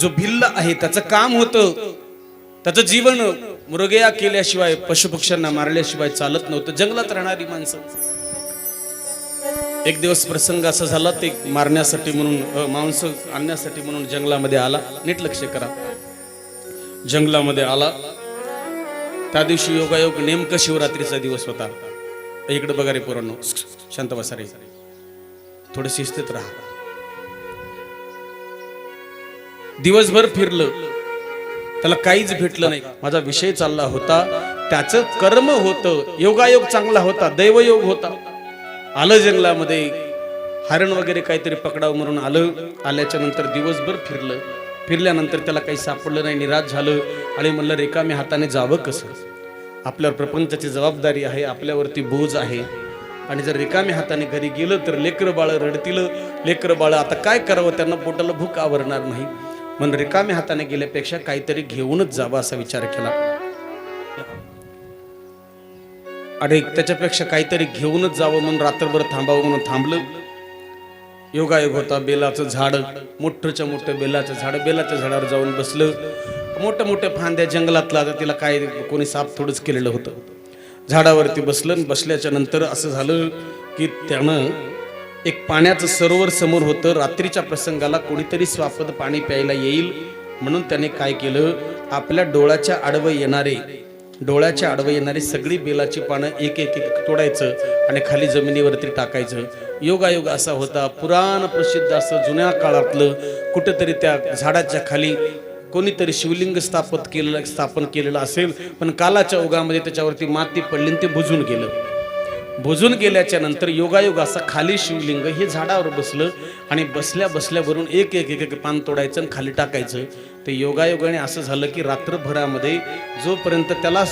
जो भिल्ल आहे त्याचं काम होतं. त्याचं जीवन मृगया केल्याशिवाय पशुपक्ष्यांना मारल्याशिवाय चालत नव्हतं. जंगलात राहणारी माणसं. एक दिवस प्रसंग असा झाला ते मारण्यासाठी म्हणून माणसं मांस आणण्यासाठी म्हणून जंगलामध्ये आला. नीट लक्ष करा. जंगलामध्ये आला. त्या दिवशी योगायोग नेमकं शिवरात्रीचा दिवस होता. इकडे बघा रे पोरांनो. शांत बसा रे. थोडं शिस्तीत राहा. दिवसभर फिरलं. त्याला काहीच भेटलं नाही. माझा विषय चालला होता. त्याचं कर्म होतं. योगायोग चांगला होता. दैवयोग होता. आलं जंगलामध्ये. हरण वगैरे काहीतरी पकडावं म्हणून आलं. आल्याच्यानंतर दिवसभर फिरलं. फिरल्यानंतर त्याला काही सापडलं नाही. निराश झालं. आणि म्हणलं रेकामी हाताने जावं कसं? आपल्यावर प्रपंचाची जबाबदारी आहे. आपल्यावरती बोज आहे. आणि जर रिकामी हाताने घरी गेलं तर लेकरं बाळ रडतील. लेकरं बाळ आता काय करावं? त्यांना पोटाला भूक आवरणार नाही. म्हणून रिकाम्या हाताने गेल्यापेक्षा काहीतरी घेऊनच जावं असा विचार केला. आणि त्याच्यापेक्षा काहीतरी घेऊनच जावं म्हणून रात्रभर थांबावं म्हणून थांबलं. योगायोग होता बेलाचं झाड मोठंच्या मोठं बेलाचं झाड बेलाच्या झाडावर जाऊन बसलं. मोठ्या मोठ्या फांद्या जंगलातला तर तिला काय कोणी साप थोडंच केलेलं होतं. झाडावरती बसलं बसल्याच्या नंतर असं झालं की त्यानं एक पाण्याचं सरोवर समोर होतं. रात्रीच्या प्रसंगाला कोणीतरी स्वापद पाणी प्यायला येईल म्हणून त्याने काय केलं? आपल्या डोळ्याच्या आडवं येणारे डोळ्याच्या आडवं येणारी सगळी बेलाची पानं एक एक एक तोडायचं आणि खाली जमिनीवरती टाकायचं. योगायोग असा होता. पुराण प्रसिद्ध असं जुन्या काळातलं कुठंतरी त्या झाडाच्या खाली कोणीतरी शिवलिंग स्थापित केलेलं स्थापन केलेलं असेल पण कालाच्या ओघामध्ये त्याच्यावरती माती पडली आणि ते बुजून गेलं. बुजून गेल्याच्यानंतर योगायोग असा खाली शिवलिंग हे झाडावर बसलं आणि बसल्या बसल्यावरून एक एक एक एक पान तोडायचं आणि खाली टाकायचं. ते योगायोगाने असं झालं की रात्रभरामध्ये जोपर्यंत त्याला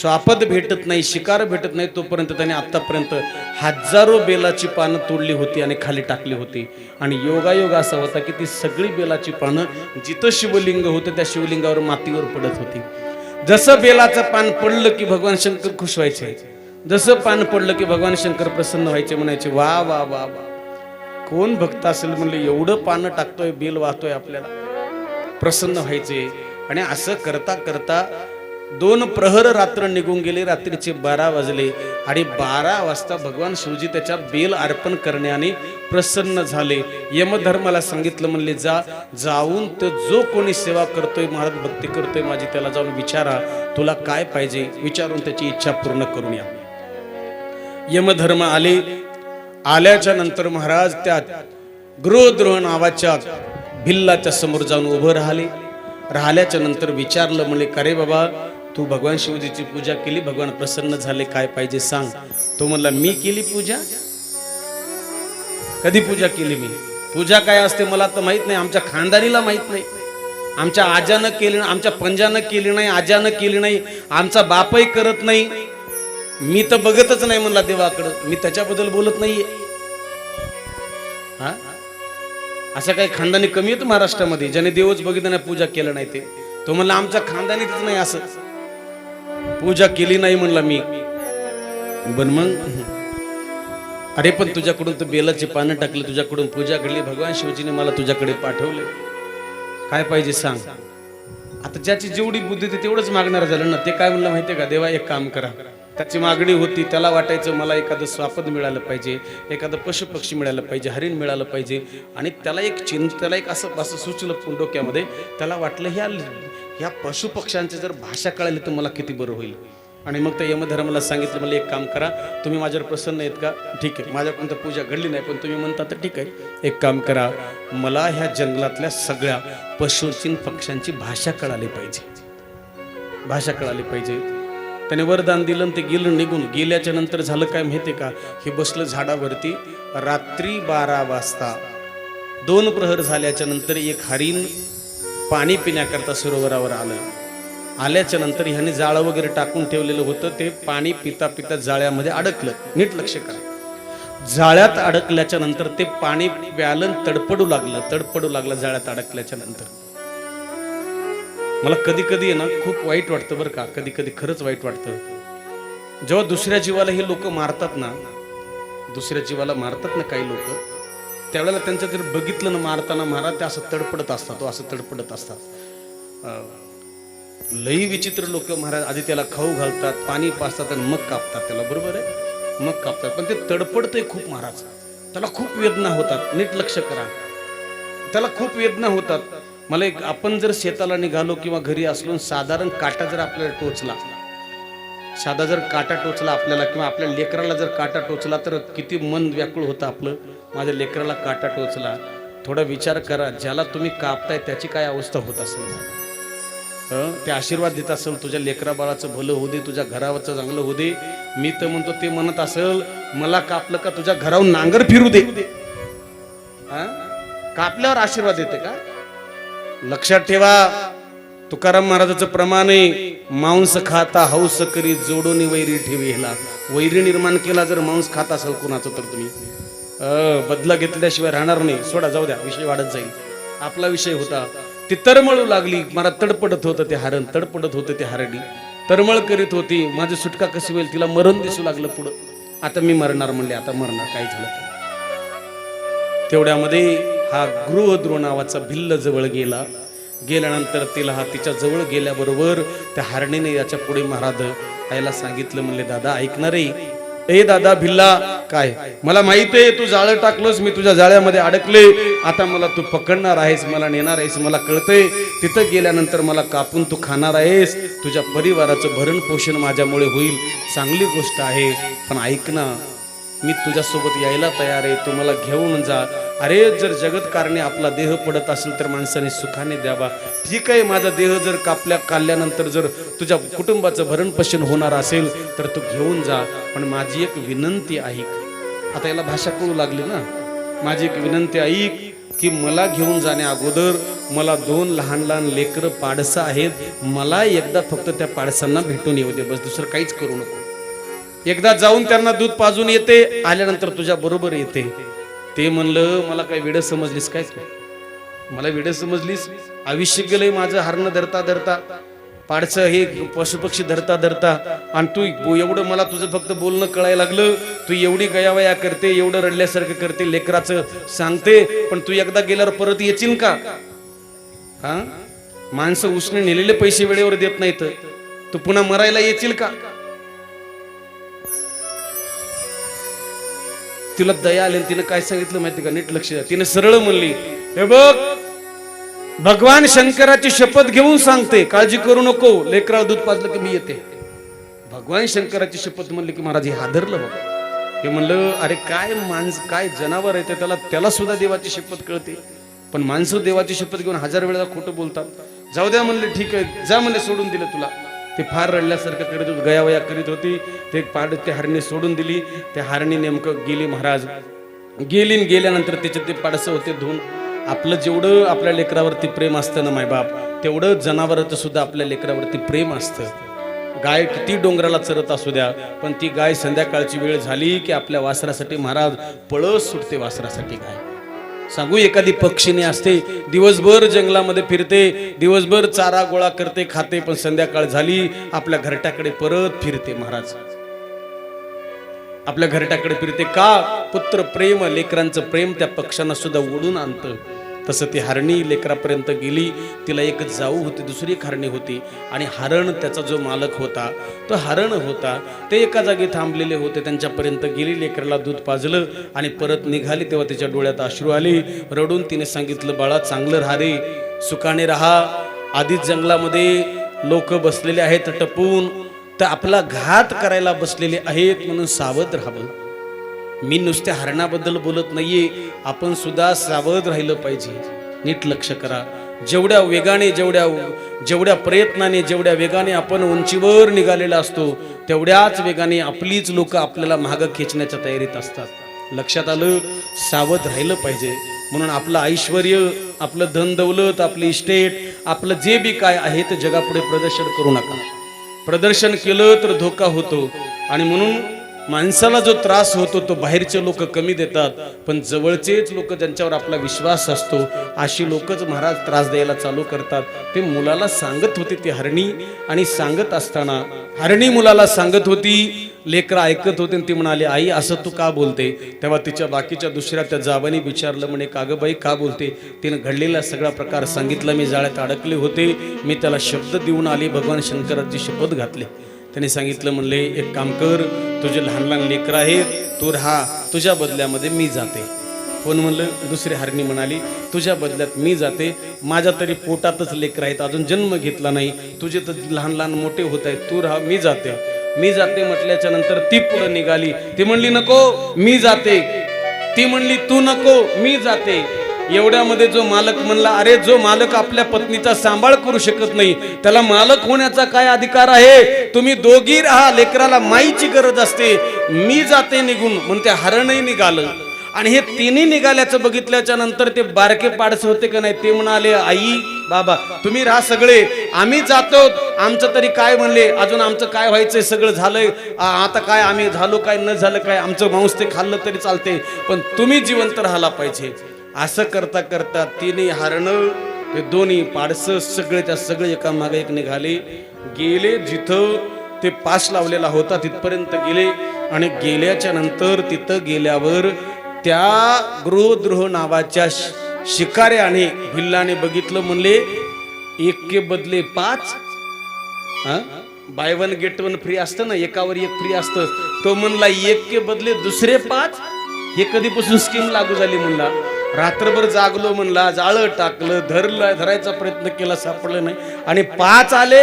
स्वापद भेटत नाही शिकार भेटत नाही तोपर्यंत त्याने आत्तापर्यंत हजारो बेलाची पानं तोडली होती आणि खाली टाकली होती. आणि योगायोग असा होता की ती सगळी बेलाची पानं जिथं शिवलिंग होतं त्या शिवलिंगावर मातीवर पडत होती. जसं बेलाचं पान पडलं की भगवान शंकर खुश व्हायचे. जसं पान पडलं की भगवान शंकर प्रसन्न व्हायचे म्हणायचे वा वा वा वा. कोण भक्त असेल म्हणलं एवढं पानं टाकतोय बेल वाहतोय आपल्याला. प्रसन्न व्हायचे. आणि असं करता करता दोन प्रहर रात्र निघून गेले रात्रीचे बारा वाजले. आणि बारा वाजता भगवान शिवजी त्याच्या बेल अर्पण करण्याने प्रसन्न झाले. यमधर्माला सांगितलं म्हणले जा जाऊन तर जो कोणी सेवा करतोय महाराज भक्ती करतोय माझी त्याला जाऊन विचारा. तुला काय पाहिजे? विचारून त्याची इच्छा पूर्ण करून या. यमधर्म आले. आल्याच्यानंतर महाराज त्या गृहद्रोह नावाच्या भिल्लाच्या समोर जाऊन उभं राहिले. राहिल्याच्या नंतर विचारलं म्हणले का बाबा तू भगवान शिवजीची पूजा केली? भगवान प्रसन्न झाले काय पाहिजे सांग. तो म्हणला मी केली पूजा? कधी पूजा केली मी? पूजा काय असते मला तर माहीत नाही. आमच्या खानदारीला माहीत नाही. आमच्या आजानं केली आमच्या पंजानं केली नाही आजानं केली नाही. आमचा बापही करत नाही. मी तर बघतच नाही म्हणला देवाकडं. मी त्याच्याबद्दल बोलत नाहीये. हा? असं काही खानदानी कमी आहेत महाराष्ट्रामध्ये ज्याने देवच बघितलं पूजा केलं नाही ते. तो म्हणला आमच्या खानदानीतच नाही असं. पूजा केली नाही म्हणला मी. पण मग? अरे पण तुझ्याकडून तर बेलाची पानं टाकली तुझ्याकडून पूजा घडली. भगवान शिवजीने मला तुझ्याकडे पाठवले. काय पाहिजे सांग? आता ज्याची जेवढी बुद्धी ते तेवढंच मागणार झालं ना. ते काय म्हणलं माहितीये का? देवा एक काम करा. त्याची मागणी होती त्याला वाटायचं मला एखादं स्वापद मिळालं पाहिजे एखादं पशुपक्षी मिळालं पाहिजे हरिण मिळालं पाहिजे. आणि त्याला एक चिंत त्याला एक असं असं सुचलं पुंडोक्यामध्ये त्याला वाटलं ह्या ह्या पशुपक्ष्यांची जर भाषा कळाली तर मला किती बरं होईल. आणि मग त्या यमधर्माला सांगितलं मला एक काम करा तुम्ही माझ्यावर प्रसन्न आहेत का? ठीक आहे. माझ्याकडून तर पूजा घडली नाही पण तुम्ही म्हणता तर ठीक आहे. एक काम करा मला ह्या जंगलातल्या सगळ्या पशूंची पक्ष्यांची भाषा कळाली पाहिजे. भाषा कळाली पाहिजे. त्याने वरदान दिलं आणि ते गेलं निघून. गेल्याच्यानंतर झालं काय माहिती का? हे बसलं झाडावरती. रात्री बारा वाजता. दोन प्रहर झाल्याच्यानंतर एक हरिण पाणी पिण्याकरता सरोवरावर आलं. आल्याच्यानंतर ह्याने जाळं वगैरे टाकून ठेवलेलं होतं. ते पाणी पिता पिता जाळ्यामध्ये अडकलं. नीट लक्ष करा. जाळ्यात अडकल्याच्या नंतर ते पाणी प्यालं तडपडू लागलं. तडपडू लागलं जाळ्यात अडकल्याच्या नंतर. मला कधी कधी आहे ना खूप वाईट वाटतं बरं का. कधी कधी खरंच वाईट वाटतं. जेव्हा दुसऱ्या जीवाला हे लोक मारतात ना दुसऱ्या जीवाला मारतात ना काही लोक त्यावेळेला त्यांच्या जर बघितलं ना मारताना मारा ते असं तडपडत असतात तो असं तडपडत असतात. लई विचित्र लोक महाराज आधी त्याला खाऊ घालतात पाणी पाजतात आणि मग कापतात त्याला बरोबर आहे? मग कापतात. पण ते तडपडतंय खूप महाराज. त्याला खूप वेदना होतात. नीट लक्ष करा. त्याला खूप वेदना होतात. मला एक आपण जर शेताला निघालो किंवा घरी असलो साधारण काटा जर आपल्याला टोचला साधा जर काटा टोचला आपल्याला किंवा आपल्या लेकराला जर काटा टोचला तर किती मन व्याकुळ होतं आपलं. माझ्या लेकराला काटा टोचला. थोडा विचार करा ज्याला तुम्ही कापताय त्याची काय अवस्था होत असेल? ते आशीर्वाद देत असेल तुझ्या लेकरा बाळाचं भलं होऊ दे तुझ्या घरावरचं चांगलं होऊ दे. मी तर म्हणतो ते म्हणत असेल मला कापलं का तुझ्या घरावर नांगर फिरू दे. कापल्यावर आशीर्वाद देते का? लक्षात ठेवा तुकाराम महाराजाचं प्रमाण आहे मांस खाता हौस करी जोडून वैरी ठेवीला वैरी निर्माण केला जर मांस खात असाल कुणाचं तर तुम्ही. बदला घेतल्याशिवाय राहणार नाही. सोडा जाऊ द्या विषय वाढत जाईल. आपला विषय होता. ती तरमळू लागली. मला तडपडत होतं ते हरण. तडपडत होतं ते हरडी. तरमळ करीत होती. माझी सुटका कशी होईल? तिला मरण दिसू लागलं पुढं. आता मी मरणार म्हणले आता मरणार काय झालं तेवढ्यामध्ये हा गृहद्रोह नावाचा भिल्ल जवळ गेला. गेल्यानंतर तिला हा तिच्या जवळ गेल्याबरोबर त्या हरणीने याच्यापुढे महाराज आईला सांगितलं म्हणले दादा ऐकणार आहे. ए दादा भिल्ला काय? मला माहीत आहे तू जाळं टाकलंस मी तुझ्या जाळ्यामध्ये अडकले. आता मला तू पकडणार आहेस मला नेणार आहेस मला कळतंय. तिथं गेल्यानंतर मला कापून तू खाणार आहेस. तुझ्या परिवाराचं भरण पोषण माझ्यामुळे होईल. चांगली गोष्ट आहे पण ऐक ना मी तुझ्यासोबत यायला तयार आहे. तू मला घेऊन जा. अरे जर जगतकारणे आपला देह पडत असेल तर माणसाने सुखाने द्यावा. ठीक आहे माझा देह जर कापल्या काढल्यानंतर जर तुझ्या कुटुंबाचं भरणपोषण होणार असेल तर तू घेऊन जा. पण माझी एक विनंती ऐक. आता याला भाषा कळू लागली ना? माझी एक विनंती ऐक की मला घेऊन जाण्या अगोदर मला दोन लहान लहान लेकरं पाडसं आहेत. मला एकदा फक्त त्या पाडसांना भेटून येऊ दे. बस दुसरं काहीच करू नको. एकदा जाऊन त्यांना दूध पाजून येते आल्यानंतर तुझ्या बरोबर येते. ते म्हणलं मला काय वेळ समजलीस काय मला वेळ समजलीस? आयुष्य गेलंय माझं हरण धरता धरता पाडचं हे पशुपक्षी धरता धरता आणि तू एवढं मला तुझं फक्त बोलणं कळायला लागलं. तू एवढी गयावया करते एवढं रडल्यासारखं करते लेकराचं सांगते पण तू एकदा गेल्यावर परत येशील का? हा? माणसं उसने नेलेले पैसे वेळेवर देत नाहीत. तू पुन्हा मरायला येशील का? तिला दया आली तिनं काय सांगितलं माहिती का? नीट लक्ष द्या. तिने सरळ म्हणली हे बघ भगवान शंकराची शपथ घेऊन सांगते काळजी करू नको. लेकरा दूध पाजलं की मी येते. भगवान शंकराची शपथ म्हणली की महाराज हे हादरलं बाबा हे म्हणलं अरे काय माणस काय जनावर आहे त्याला त्याला सुद्धा देवाची शपथ कळते. पण माणसं देवाची शपथ घेऊन हजार वेळेला खोटं बोलतात. जाऊ द्या म्हणले ठीक आहे जा म्हणले सोडून दिलं तुला. ते फार रडल्यासारखं करीत होत गयावया करीत होती. ते पाड ते हरणी सोडून दिली. ते हरणी नेमकं गेली महाराज. गेली गेल्यानंतर त्याचे ते पाडसं होते धुवून. आपलं जेवढं आपल्या लेकरावरती प्रेम असतं ना मायबाप तेवढं जनावराचं सुद्धा आपल्या लेकरावरती प्रेम असतं. गाय किती डोंगराला चरत असू द्या पण ती गाय संध्याकाळची वेळ झाली की आपल्या वासरासाठी महाराज पळस सुटते वासरासाठी गाय. सांगू एखादी पक्षीने असते दिवसभर जंगलामध्ये फिरते दिवसभर चारा गोळा करते खाते पण संध्याकाळ झाली आपल्या घरट्याकडे परत फिरते महाराज. आपल्या घरट्याकडे फिरते का? पुत्र प्रेम लेकरांचं प्रेम त्या पक्ष्यांना सुद्धा ओढून आणतं. तसं ती हरणी लेकरापर्यंत गेली तिला एक जाऊ होती दुसरी एक हरणी होती. आणि हरण त्याचा जो मालक होता तो हरण होता ते एका जागी थांबलेले होते त्यांच्यापर्यंत गेली लेकराला दूध पाजलं आणि परत निघाली तेव्हा त्याच्या डोळ्यात अश्रू आले. रडून तिने सांगितलं बाळा चांगलं राहा रे सुखाने राहा. आधीच जंगलामध्ये लोक बसलेले आहेत टपून तर आपला घात करायला बसलेले आहेत म्हणून सावध राहावं मी नुसत्या हरणाबद्दल बोलत नाहीये. आपण सुद्धा सावध राहिलं पाहिजे. नीट लक्ष करा. जेवढ्या वेगाने जेवढ्या जेवढ्या प्रयत्नाने जेवढ्या वेगाने आपण उंचीवर निघालेला असतो तेवढ्याच वेगाने आपलीच लोक आपल्याला मागं खेचण्याच्या तयारीत असतात. लक्षात आलं? सावध राहिलं पाहिजे. म्हणून आपलं ऐश्वर आपलं धन दौलत आपली इस्टेट आपलं जे बी काय आहे ते जगापुढे प्रदर्शन करू नका. प्रदर्शन केलं तर धोका होतो. आणि म्हणून माणसाला जो त्रास होतो तो बाहेरचे लोक कमी देतात. पण जवळचेच लोक ज्यांच्यावर आपला विश्वास असतो अशी लोकच महाराज त्रास द्यायला चालू करतात. ते मुलाला सांगत होते ती हरणी आणि सांगत असताना हरणी मुलाला सांगत होती लेकरं ऐकत होते आणि ती म्हणाली आई असं तू का बोलते? तेव्हा तिच्या बाकीच्या दुसऱ्या त्या जाबानी विचारलं म्हणे कागबाई का बोलते? तिनं घडलेला सगळा प्रकार सांगितला मी जाळ्यात अडकले होते. मी त्याला शब्द देऊन आले भगवान शंकराची शपथ घातली. त्याने सांगितलं म्हणले एक काम कर तुझे लहान लहान लेकरं आहेत तू राहा तुझ्या बदल्यामध्ये मी जाते. कोण म्हणलं? दुसरी हरणी म्हणाली तुझ्या बदल्यात मी जाते माझ्या तरी पोटातच लेकर आहेत अजून जन्म घेतला नाही तुझे तर लहान लहान मोठे होत आहेत तू राहा मी जाते. मी जाते म्हटल्याच्या नंतर ती पुढे निघाली. ती म्हणली नको मी जाते. ती म्हणली तू नको मी जाते. एवढ्यामध्ये जो मालक म्हणला अरे जो मालक आपल्या पत्नीचा सांभाळ करू शकत नाही त्याला मालक होण्याचा काय अधिकार आहे? तुम्ही दोघी राहा लेकराला माईची गरज असते. मी जाते निघून. म्हणते हरणही निघालं. आणि हे तिन्ही निघाल्याचं बघितल्याच्या नंतर ते बारके पाडस होते का नाही ते म्हणाले आई बाबा तुम्ही राहा सगळे. आम्ही जातो. आमचं तरी काय म्हणले? अजून आमचं काय व्हायचंय? सगळं झालंय. आता काय आम्ही झालो काय न झालं काय? आमचं मांस ते खाल्लं तरी चालते. पण तुम्ही जिवंत राहायला पाहिजे. असं करता करता तिने हरणं ते दोन्ही पाडस सगळे त्या सगळे एका मागे एक निघाले. गेले जिथं ते पास लावलेला होता तिथपर्यंत गेले. आणि गेल्याच्यानंतर तिथं गेल्यावर त्या गृहद्रोह नावाच्या शिकाऱ्याने भिल्लाने बघितलं म्हणले एक के बदले पाच. Buy one get one free असतं ना एकावर एक फ्री असतं. तो म्हणला एक के बदले दुसरे पाच. हे कधीपासून स्कीम लागू झाली म्हणला? रात्रभर जागलो म्हणला जाळं टाकलं धरलं धरायचा प्रयत्न केला सापडलं नाही. आणि पाच आले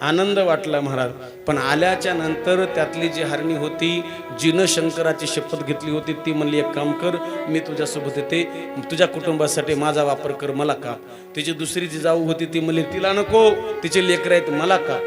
आनंद वाटला महाराज. पण आल्याच्यानंतर त्यातली जी हरणी होती जिनं शंकराची शपथ घेतली होती ती म्हणली एक काम कर मी तुझ्यासोबत येते. तुझ्या कुटुंबासाठी माझा वापर कर मला का? तिची दुसरी जी जाऊ होती ती म्हणली तिला नको तिचे लेकर आहेत मला का?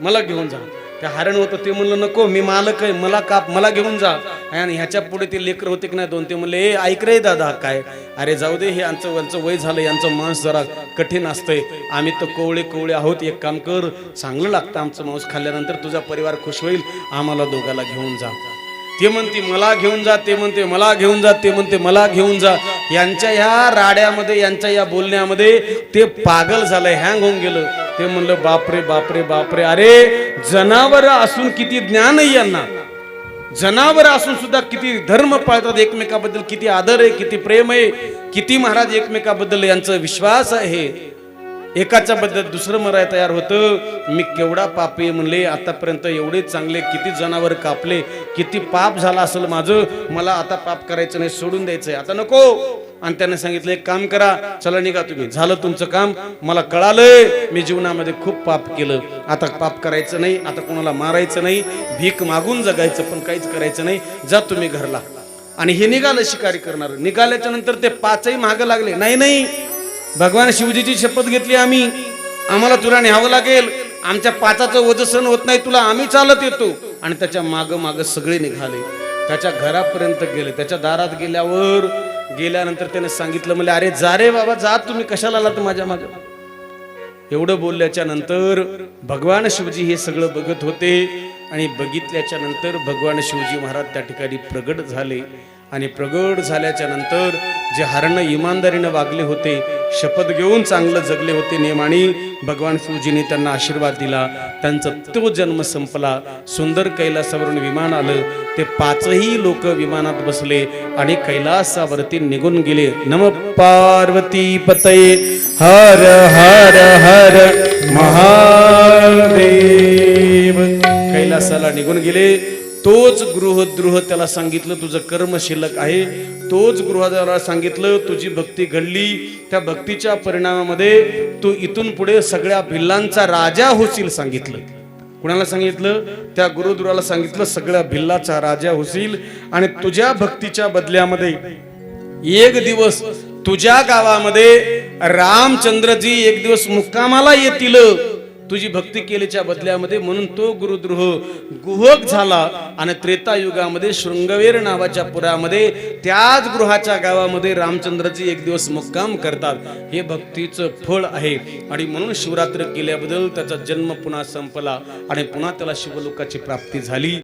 मला घेऊन जा. त्या हरण होतं ते म्हणलं नको मी मालक आहे मला काप मला घेऊन जा. आणि ह्याच्या पुढे ते लेकर होते की नाही दोन? ते म्हणले ए ऐक रे दादा काय? अरे जाऊ दे हे यांचं यांचं वय झालं यांचं मांस जरा कठीण असतंय. आम्ही तर कोवळे कोवळे आहोत एक काम कर चांगलं लागतं आमचं मांस खाल्ल्यानंतर तुझा परिवार खुश होईल आम्हाला दोघाला घेऊन जा. ते म्हणते मला घेऊन जा ते म्हणते मला घेऊन जा ते म्हणते मला घेऊन जा. यांच्या ह्या राड्यामध्ये यांच्या या बोलण्यामध्ये ते पागल झालंय हँग होऊन गेलं. ते म्हणलं बापरे बापरे बापरे अरे जनावर असून किती ज्ञान आहे यांना. जनावर असून सुद्धा किती धर्म पाळतात एकमेकाबद्दल किती आदर आहे किती प्रेम आहे किती महाराज एकमेकाबद्दल यांचा विश्वास आहे. एकाच्या बद्दल दुसरं मराय तयार होतं मी केवढा पापी म्हणले आतापर्यंत एवढे चांगले किती जनावर कापले किती पाप झाला असेल माझं मला आता पाप करायचं नाही सोडून द्यायचंय. आता नको. आणि त्याने सांगितलं एक काम करा चला निघा तुम्ही. झालं तुमचं काम. मला कळालंय मी जीवनामध्ये खूप पाप केलं. आता पाप करायचं नाही आता कोणाला मारायचं नाही भीक मागून जगायचं पण काहीच करायचं नाही. जा तुम्ही घरला. आणि हे निघालं शिकारी करणार. निघाल्याच्या नंतर ते पाचही मागं लागले. नाही नाही भगवान शिवजीची शपथ घेतली आम्ही. आम्हाला तुला न्यावं लागेल. आमच्या पाचाचं वज सण होत नाही तुला आम्ही चालत येतो. आणि त्याच्या माग माग सगळे निघाले. त्याच्या घरापर्यंत गेले. त्याच्या दारात गेल्यावर गेल्यानंतर त्याने सांगितलं मला अरे जा रे बाबा जा तुम्ही कशाला आलात माझ्या माग? एवढं बोलल्याच्या नंतर भगवान शिवजी हे सगळं बघत होते आणि बघितल्याच्या नंतर भगवान शिवजी महाराज त्या ठिकाणी प्रगट झाले. आणि प्रगट झाल्याच्यानंतर जे हरण इमानदारीनं वागले होते शपथ घेऊन चांगलं जगले होते नेमाने भगवान शिवजीने त्यांना आशीर्वाद दिला. त्यांचा तो जन्म संपला. सुंदर कैलासावरून विमान आलं. ते पाचही लोक विमानात बसले आणि कैलासावरती निघून गेले. नम पार्वती पतये. हर हर हर महादेव. कैलासाला निघून गेले. तोच गृहद्रोह त्याला सांगितलं तुझं कर्म शिल्लक आहे. तोच गृहद्वारा सांगितलं तुझी भक्ती घडली. त्या भक्तीच्या परिणामामध्ये तू इथून पुढे सगळ्या भिल्लांचा राजा होशील सांगितलं. कुणाला सांगितलं? त्या गुरुद्वाराला सांगितलं सगळ्या भिल्लाचा राजा होशील. आणि तुझ्या भक्तीच्या बदल्यामध्ये एक दिवस तुझ्या गावामध्ये रामचंद्रजी एक दिवस मुक्कामाला येतील. तुझी भक्ती केलीच्या बदल्यामध्ये म्हणून तो गुरुद्रोह गुहक झाला आणि त्रेतायुगामध्ये शृंगवेर नावाच्या पुरामध्ये त्याच गृहाच्या गावामध्ये रामचंद्रजी एक दिवस मुक्काम करतात. हे भक्तीचं फळ आहे. आणि म्हणून शिवरात्र केल्याबद्दल त्याचा जन्म पुन्हा संपला आणि पुन्हा त्याला शिवलोकाची प्राप्ती झाली.